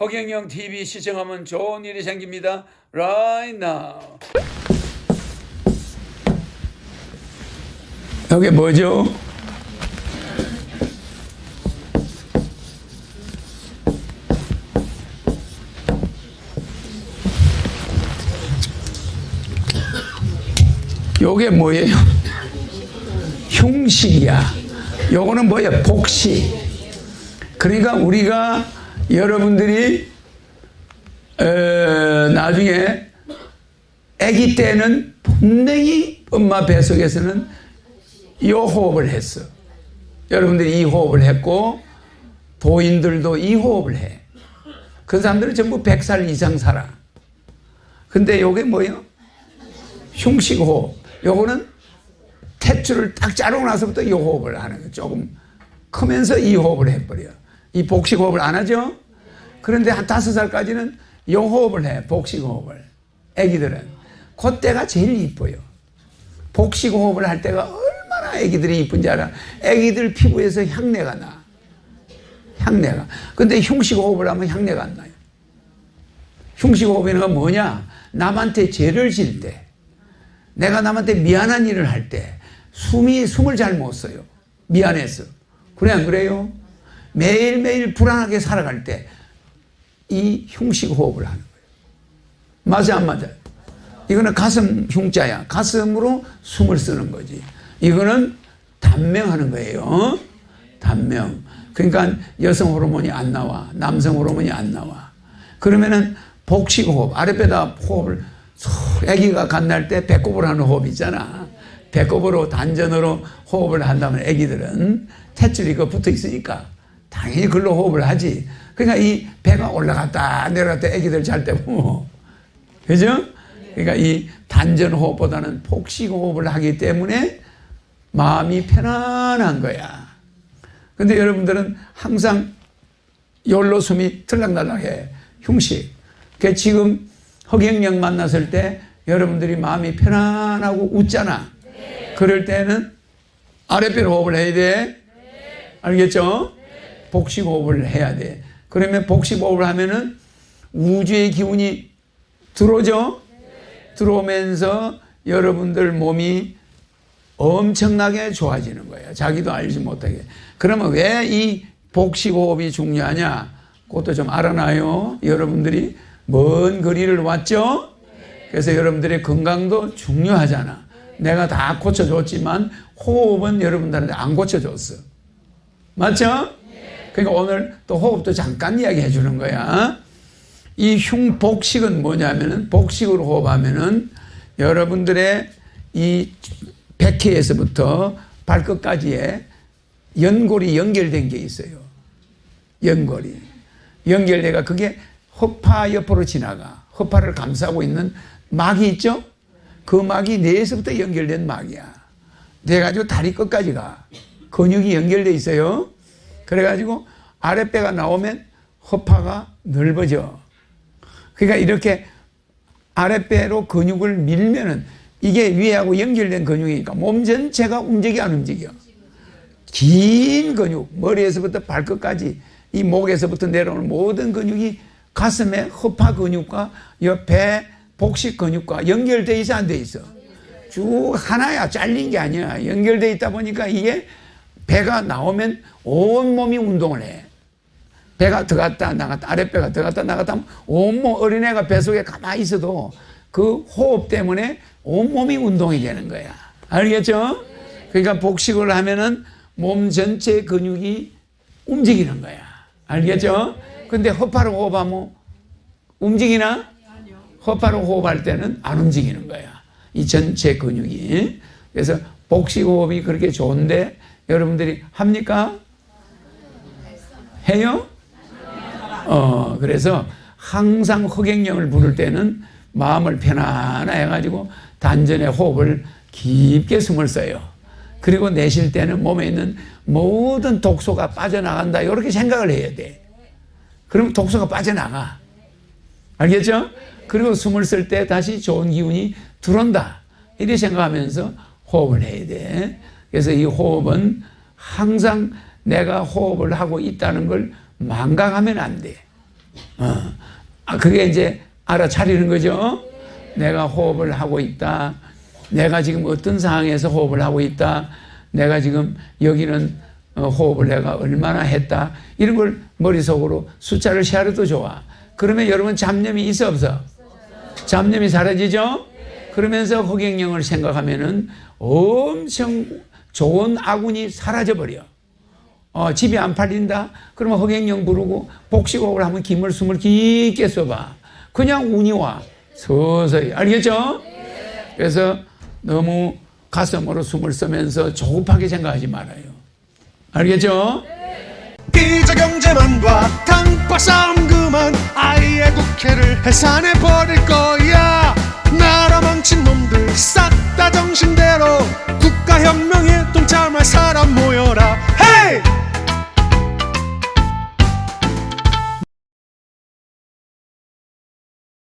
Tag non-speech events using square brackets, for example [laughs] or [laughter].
허경영 TV 시청하면 좋은 일이 생깁니다. Right now. 여기 뭐죠? 요게 뭐예요? 흉식이야. 요거는 뭐야? 복식. 그러니까 우리가 여러분들이 어, 나중에 아기 때는 분명히 엄마 뱃속에서는 이 호흡을 했어. 여러분들이 이 호흡을 했고 도인들도 이 호흡을 해. 그 사람들은 전부 100살 이상 살아. 근데 요게 뭐예요? 흉식 호흡. 요거는 탯줄을 딱 자르고 나서부터 이 호흡을 하는 거예요. 조금 크면서 이 호흡을 해버려. 이 복식 호흡을 안 하죠? 그런데 한 다섯 살까지는 이 호흡을 해. 복식 호흡을. 애기들은. 그때가 제일 이뻐요. 복식 호흡을 할 때가 얼마나 애기들이 이쁜지 알아. 애기들 피부에서 향내가 나. 향내가. 근데 흉식 호흡을 하면 향내가 안 나요. 흉식 호흡이라는 건 뭐냐? 남한테 죄를 질 때, 내가 남한테 미안한 일을 할 때, 숨이, 숨을 잘 못 써요. 미안해서. 그래, 안 그래요? 매일매일 불안하게 살아갈 때, 이 흉식 호흡을 하는 거예요. 맞아, 안 맞아? 이거는 가슴 흉자야. 가슴으로 숨을 쓰는 거지. 이거는 단명하는 거예요. 어? 단명. 그러니까 여성 호르몬이 안 나와. 남성 호르몬이 안 나와. 그러면은 복식 호흡, 아랫배다 호흡을 아기가 갓날 때 배꼽으로 하는 호흡 있잖아. 배꼽으로 단전으로 호흡을 한다면 아기들은 탯줄이 그 붙어 있으니까 당연히 글로 호흡을 하지. 그러니까 이 배가 올라갔다 내려갔다 아기들 잘 때 보면 [laughs] 그죠? 그러니까 이 단전 호흡보다는 복식 호흡을 하기 때문에 마음이 편안한 거야. 근데 여러분들은 항상 열로 숨이 들락날락해. 흉식. 그 지금 허경영 만났을 때 여러분들이 마음이 편안하고 웃잖아. 그럴 때는 아랫배로 호흡을 해야 돼. 알겠죠? 복식 호흡을 해야 돼. 그러면 복식 호흡을 하면은 우주의 기운이 들어오죠? 들어오면서 여러분들 몸이 엄청나게 좋아지는 거예요. 자기도 알지 못하게. 그러면 왜 이 복식 호흡이 중요하냐? 그것도 좀 알아놔요. 여러분들이 먼 거리를 왔죠? 그래서 여러분들의 건강도 중요하잖아. 내가 다 고쳐줬지만 호흡은 여러분들한테 안 고쳐줬어. 맞죠? 그러니까 오늘 또 호흡도 잠깐 이야기해 주는 거야. 이 흉복식은 뭐냐면은 복식으로 호흡하면은 여러분들의 이 백회에서부터 발끝까지에 연골이 연결된 게 있어요. 연골이. 연결돼가 그게 허파 옆으로 지나가. 허파를 감싸고 있는 막이 있죠? 그 막이 뇌에서부터 연결된 막이야. 돼가지고 다리 끝까지 가. 근육이 연결돼 있어요. 그래가지고 아랫배가 나오면 허파가 넓어져. 그러니까 이렇게 아랫배로 근육을 밀면은 이게 위하고 연결된 근육이니까 몸 전체가 움직여 안 움직여. 긴 근육, 머리에서부터 발끝까지 이 목에서부터 내려오는 모든 근육이 가슴에 허파 근육과 옆에 복식 근육과 연결돼 있어 안 돼 있어? 쭉 하나야 잘린 게 아니야. 연결돼 있다 보니까 이게 배가 나오면 온 몸이 운동을 해. 배가 들어갔다 나갔다 아랫배가 들어갔다 나갔다 하면 온몸 어린애가 뱃속에 가만히 있어도 그 호흡 때문에 온몸이 운동이 되는 거야. 알겠죠? 그러니까 복식을 하면은 몸 전체 근육이 움직이는 거야. 알겠죠? 근데 허파로 호흡하면 움직이나? 허파로 호흡할 때는 안 움직이는 거야. 이 전체 근육이. 그래서 복식 호흡이 그렇게 좋은데 여러분들이 합니까? 해요? 어, 그래서 항상 허경영을 부를 때는 마음을 편안하게 해가지고 단전의 호흡을 깊게 숨을 써요. 그리고 내쉴 때는 몸에 있는 모든 독소가 빠져나간다. 이렇게 생각을 해야 돼. 그럼 독소가 빠져나가. 알겠죠? 그리고 숨을 쓸 때 다시 좋은 기운이 들어온다. 이렇게 생각하면서 호흡을 해야 돼. 그래서 이 호흡은 항상 내가 호흡을 하고 있다는 걸 망각하면 안 돼. 어. 아, 그게 이제 알아차리는 거죠. 내가 호흡을 하고 있다. 내가 지금 어떤 상황에서 호흡을 하고 있다. 내가 지금 여기는 어, 호흡을 내가 얼마나 했다. 이런 걸 머릿속으로 숫자를 세어도 좋아. 그러면 여러분 잡념이 있어 없어? 잡념이 사라지죠? 그러면서 허경영을 생각하면은 엄청 좋은 아군이 사라져버려. 어, 집이 안 팔린다? 그러면 허경영 부르고 복식호흡을 하면 김을 숨을 깊게 써봐. 그냥 운이 와. 서서히. 알겠죠? 그래서 너무 가슴으로 숨을 쓰면서 조급하게 생각하지 말아요. 알겠죠? 이제 경제만 봐 당파 싸움 그만 아예 국회를 해산해 버릴 거야 나라 망친 놈들 싹 다 정신대로 국가혁명에 동참할 사람 모여라. 헤이